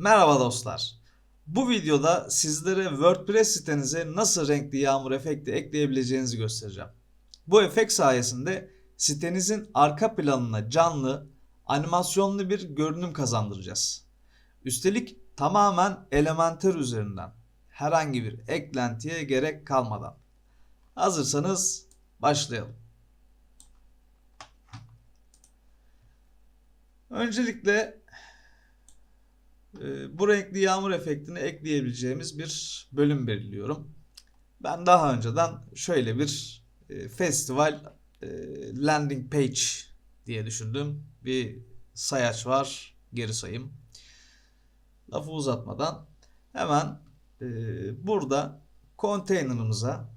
Merhaba dostlar. Bu videoda sizlere WordPress sitenize nasıl renkli yağmur efekti ekleyebileceğinizi göstereceğim. Bu efekt sayesinde sitenizin arka planına canlı, animasyonlu bir görünüm kazandıracağız. Üstelik tamamen Elementor üzerinden herhangi bir eklentiye gerek kalmadan. Hazırsanız başlayalım. Öncelikle bu renkli yağmur efektini ekleyebileceğimiz bir bölüm belirliyorum. Ben daha önceden şöyle bir e, festival e, landing page diye düşündüm. Bir sayaç var, geri sayım. Lafı uzatmadan hemen e, burada container'ımıza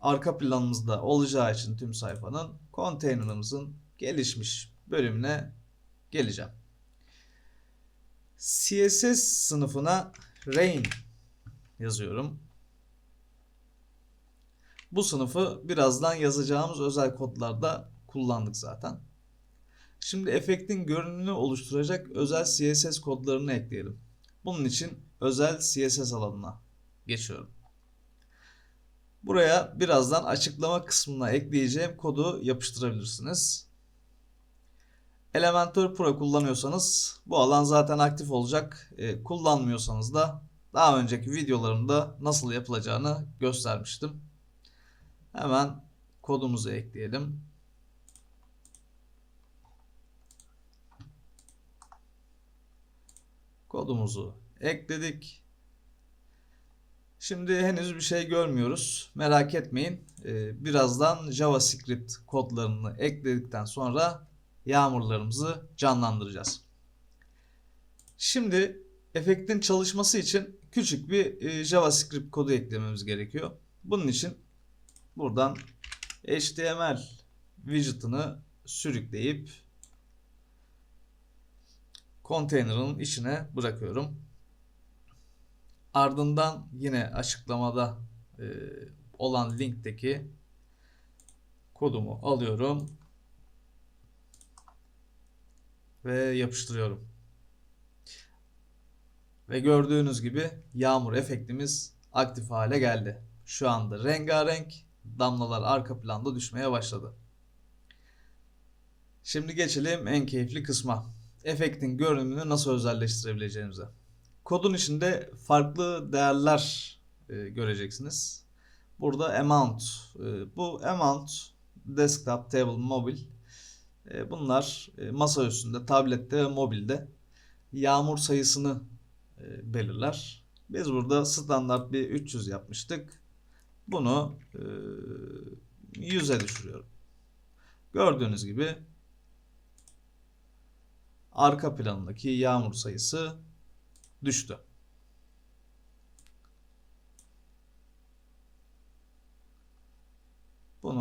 arka planımızda olacağı için tüm sayfanın container'ımızın gelişmiş bölümüne geleceğim. CSS sınıfına rain yazıyorum. Bu sınıfı birazdan yazacağımız özel kodlarda kullandık zaten. Şimdi efektin görünümünü oluşturacak özel CSS kodlarını ekleyelim. Bunun için özel CSS alanına geçiyorum. Buraya birazdan açıklama kısmına ekleyeceğim kodu yapıştırabilirsiniz. Elementor Pro kullanıyorsanız bu alan zaten aktif olacak. E, kullanmıyorsanız da daha önceki videolarımda nasıl yapılacağını göstermiştim. Hemen kodumuzu ekleyelim. Kodumuzu ekledik. Şimdi henüz bir şey görmüyoruz. Merak etmeyin. Ee, birazdan JavaScript kodlarını ekledikten sonra yağmurlarımızı canlandıracağız. Şimdi efektin çalışması için küçük bir e, JavaScript kodu eklememiz gerekiyor. Bunun için buradan HTML widget'ını sürükleyip konteynerin içine bırakıyorum. Ardından yine açıklamada e, olan linkteki kodumu alıyorum ve yapıştırıyorum. Ve gördüğünüz gibi yağmur efektimiz aktif hale geldi. Şu anda rengarenk damlalar arka planda düşmeye başladı. Şimdi geçelim en keyifli kısma. Efektin görünümünü nasıl özelleştirebileceğimize. Kodun içinde farklı değerler e, göreceksiniz. Burada amount, e, bu amount desktop, table, mobil e, bunlar e, masa üstünde, tablette ve mobilde yağmur sayısını e, belirler. Biz burada standart bir 300 yapmıştık. Bunu e, 100'e düşürüyorum. Gördüğünüz gibi arka planındaki yağmur sayısı düştü. Bunu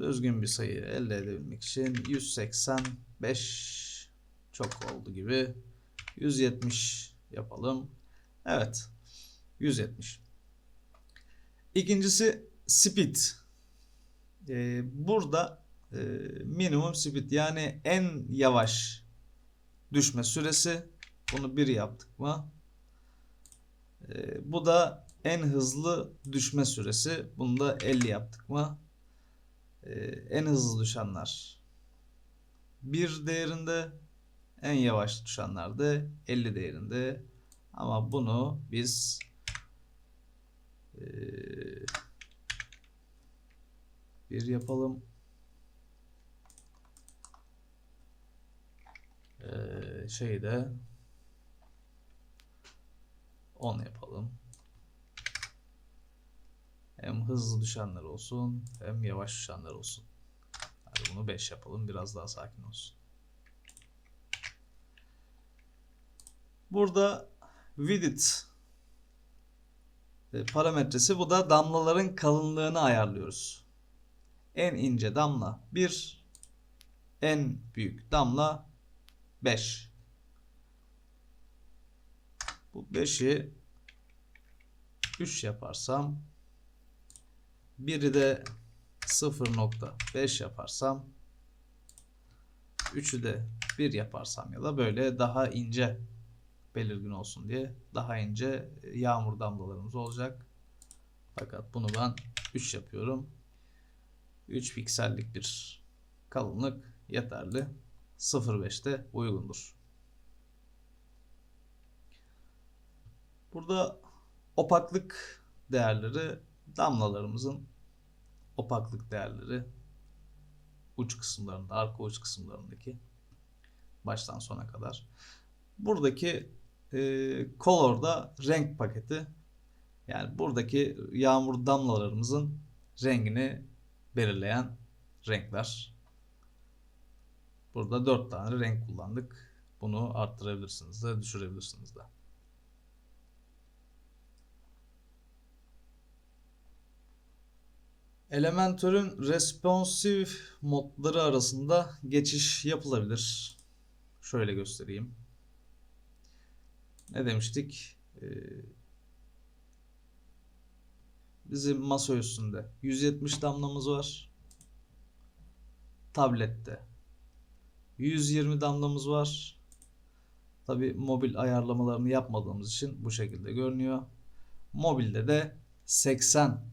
düzgün bir sayı elde edebilmek için 185 çok oldu gibi 170 yapalım. Evet. 170. İkincisi speed. Ee, burada e, minimum speed yani en yavaş düşme süresi. Bunu 1 yaptık mı? Ee, bu da en hızlı düşme süresi. Bunu da 50 yaptık mı? En hızlı düşenler 1 değerinde en yavaş düşenler de 50 değerinde. Ama bunu biz ee, bir yapalım. Ee, şeyde 10 yapalım. Hem hızlı düşenler olsun hem yavaş düşenler olsun. Bunu 5 yapalım biraz daha sakin olsun. Burada width parametresi bu da damlaların kalınlığını ayarlıyoruz. En ince damla 1 en büyük damla 5 bu 5'i 3 yaparsam biri de 0.5 yaparsam 3'ü de 1 yaparsam ya da böyle daha ince belirgin olsun diye daha ince yağmur damlalarımız olacak. Fakat bunu ben 3 yapıyorum. 3 piksellik bir kalınlık yeterli. 0.5'te uygundur. Burada opaklık değerleri damlalarımızın opaklık değerleri uç kısımlarında, arka uç kısımlarındaki baştan sona kadar. Buradaki e, color'da renk paketi yani buradaki yağmur damlalarımızın rengini belirleyen renkler. Burada 4 tane renk kullandık. Bunu arttırabilirsiniz de düşürebilirsiniz de. Elementor'un responsive modları arasında geçiş yapılabilir. Şöyle göstereyim. Ne demiştik? Ee, bizim masa üstünde 170 damlamız var. Tablette 120 damlamız var. Tabi mobil ayarlamalarını yapmadığımız için bu şekilde görünüyor. Mobilde de 80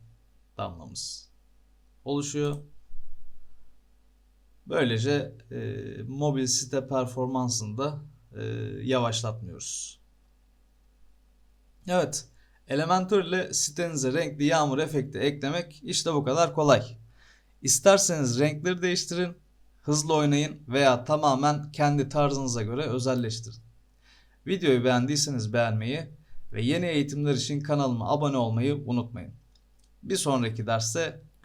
damlamız oluşuyor. Böylece e, mobil site performansını da e, yavaşlatmıyoruz. Evet, Elementor ile sitenize renkli yağmur efekti eklemek işte bu kadar kolay. İsterseniz renkleri değiştirin, hızlı oynayın veya tamamen kendi tarzınıza göre özelleştirin. Videoyu beğendiyseniz beğenmeyi ve yeni eğitimler için kanalıma abone olmayı unutmayın. Bir sonraki derste